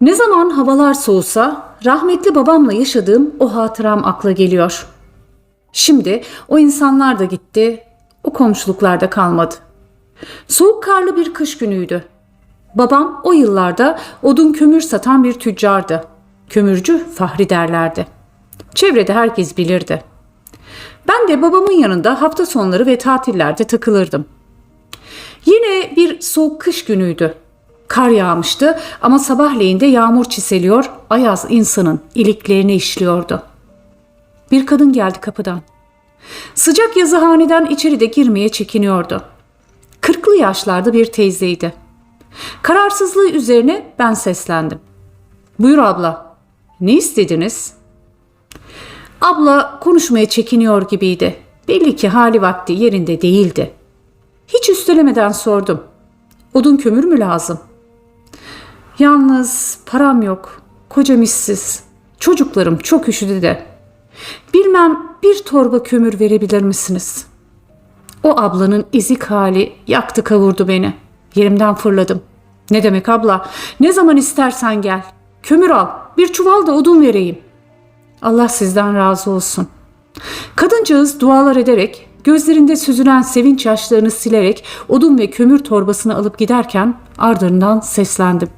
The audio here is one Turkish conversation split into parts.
Ne zaman havalar soğusa rahmetli babamla yaşadığım o hatıram akla geliyor. Şimdi o insanlar da gitti, o komşuluklar da kalmadı. Soğuk karlı bir kış günüydü. Babam o yıllarda odun kömür satan bir tüccardı. Kömürcü Fahri derlerdi. Çevrede herkes bilirdi. Ben de babamın yanında hafta sonları ve tatillerde takılırdım. Yine bir soğuk kış günüydü. Kar yağmıştı ama sabahleyin de yağmur çiseliyor, ayaz insanın iliklerini işliyordu. Bir kadın geldi kapıdan. Sıcak yazıhaneden içeri de girmeye çekiniyordu. Kırklı yaşlarda bir teyzeydi. Kararsızlığı üzerine ben seslendim. Buyur abla, ne istediniz? Abla konuşmaya çekiniyor gibiydi. Belli ki hali vakti yerinde değildi. Hiç üstelemeden sordum. Odun kömür mü lazım? Yalnız param yok. Kocam işsiz. Çocuklarım çok üşüdü de. Bilmem bir torba kömür verebilir misiniz? O ablanın ezik hali yaktı kavurdu beni. Yerimden fırladım. Ne demek abla? Ne zaman istersen gel. Kömür al. Bir çuval da odun vereyim. Allah sizden razı olsun. Kadıncağız dualar ederek, gözlerinde süzülen sevinç yaşlarını silerek odun ve kömür torbasını alıp giderken ardından seslendim.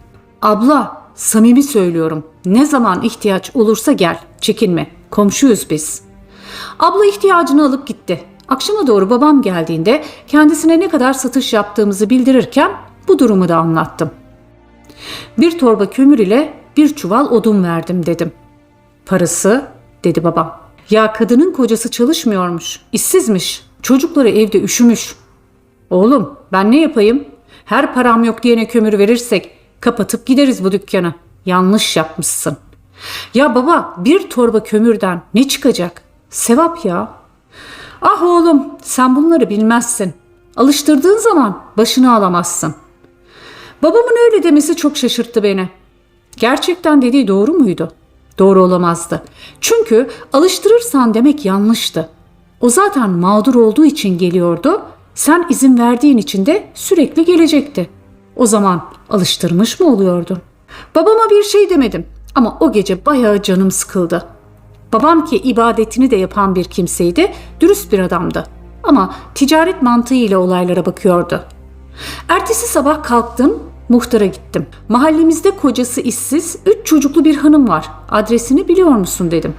Abla, samimi söylüyorum. Ne zaman ihtiyaç olursa gel, çekinme. Komşuyuz biz. Abla ihtiyacını alıp gitti. Akşama doğru babam geldiğinde kendisine ne kadar satış yaptığımızı bildirirken bu durumu da anlattım. Bir torba kömür ile bir çuval odun verdim dedim. Parası dedi babam. Ya kadının kocası çalışmıyormuş, işsizmiş, çocukları evde üşümüş. Oğlum ben ne yapayım? Her param yok diyene kömür verirsek kapatıp gideriz bu dükkanı. Yanlış yapmışsın. Ya baba bir torba kömürden ne çıkacak? Sevap ya. Ah oğlum sen bunları bilmezsin. Alıştırdığın zaman başını alamazsın. Babamın öyle demesi çok şaşırttı beni. Gerçekten dediği doğru muydu? Doğru olamazdı. Çünkü alıştırırsan demek yanlıştı. O zaten mağdur olduğu için geliyordu. Sen izin verdiğin için de sürekli gelecekti. O zaman alıştırmış mı oluyordun? Babama bir şey demedim ama o gece bayağı canım sıkıldı. Babam ki ibadetini de yapan bir kimseydi, dürüst bir adamdı. Ama ticaret mantığıyla olaylara bakıyordu. Ertesi sabah kalktım, muhtara gittim. Mahallemizde kocası işsiz, üç çocuklu bir hanım var. Adresini biliyor musun dedim.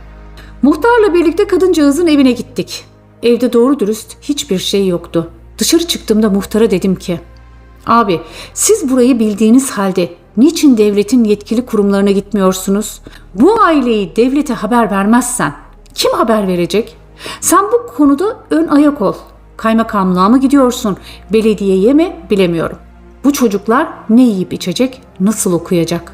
Muhtarla birlikte kadıncağızın evine gittik. Evde doğru dürüst hiçbir şey yoktu. Dışarı çıktığımda muhtara dedim ki, Abi siz burayı bildiğiniz halde niçin devletin yetkili kurumlarına gitmiyorsunuz? Bu aileyi devlete haber vermezsen kim haber verecek? Sen bu konuda ön ayak ol. Kaymakamlığa mı gidiyorsun? Belediyeye mi? Bilemiyorum. Bu çocuklar ne yiyip içecek, nasıl okuyacak?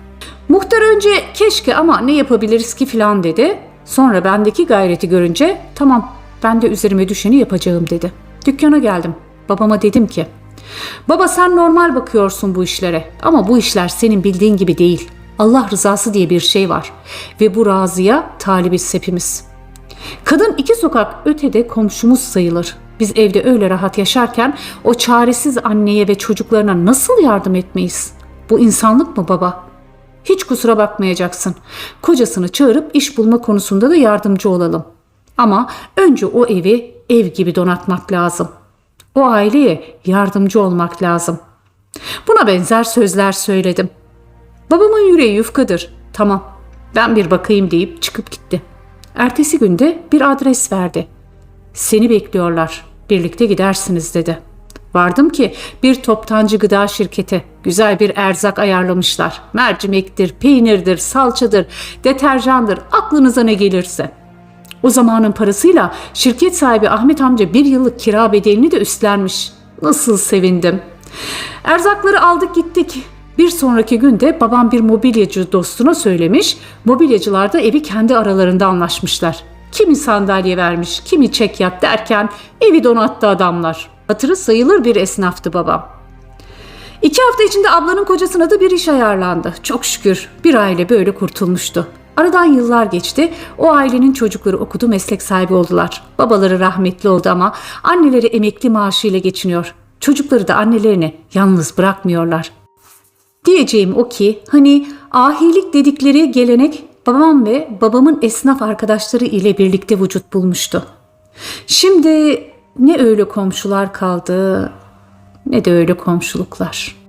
Muhtar önce keşke ama ne yapabiliriz ki filan dedi. Sonra bendeki gayreti görünce tamam ben de üzerime düşeni yapacağım dedi. Dükkana geldim. Babama dedim ki Baba sen normal bakıyorsun bu işlere ama bu işler senin bildiğin gibi değil. Allah rızası diye bir şey var ve bu razıya talibiz hepimiz. Kadın iki sokak ötede komşumuz sayılır. Biz evde öyle rahat yaşarken o çaresiz anneye ve çocuklarına nasıl yardım etmeyiz? Bu insanlık mı baba? Hiç kusura bakmayacaksın. Kocasını çağırıp iş bulma konusunda da yardımcı olalım. Ama önce o evi ev gibi donatmak lazım. O aileye yardımcı olmak lazım. Buna benzer sözler söyledim. Babamın yüreği yufkadır. Tamam ben bir bakayım deyip çıkıp gitti. Ertesi günde bir adres verdi. Seni bekliyorlar. Birlikte gidersiniz dedi. Vardım ki bir toptancı gıda şirketi. Güzel bir erzak ayarlamışlar. Mercimektir, peynirdir, salçadır, deterjandır. Aklınıza ne gelirse. O zamanın parasıyla şirket sahibi Ahmet amca bir yıllık kira bedelini de üstlenmiş. Nasıl sevindim. Erzakları aldık gittik. Bir sonraki günde babam bir mobilyacı dostuna söylemiş. Mobilyacılar da evi kendi aralarında anlaşmışlar. Kimi sandalye vermiş, kimi çek yat derken evi donattı adamlar. Hatırı sayılır bir esnaftı babam. İki hafta içinde ablanın kocasına da bir iş ayarlandı. Çok şükür bir aile böyle kurtulmuştu. Aradan yıllar geçti. O ailenin çocukları okudu, meslek sahibi oldular. Babaları rahmetli oldu ama anneleri emekli maaşıyla geçiniyor. Çocukları da annelerini yalnız bırakmıyorlar. Diyeceğim o ki hani ahilik dedikleri gelenek babam ve babamın esnaf arkadaşları ile birlikte vücut bulmuştu. Şimdi ne öyle komşular kaldı ne de öyle komşuluklar.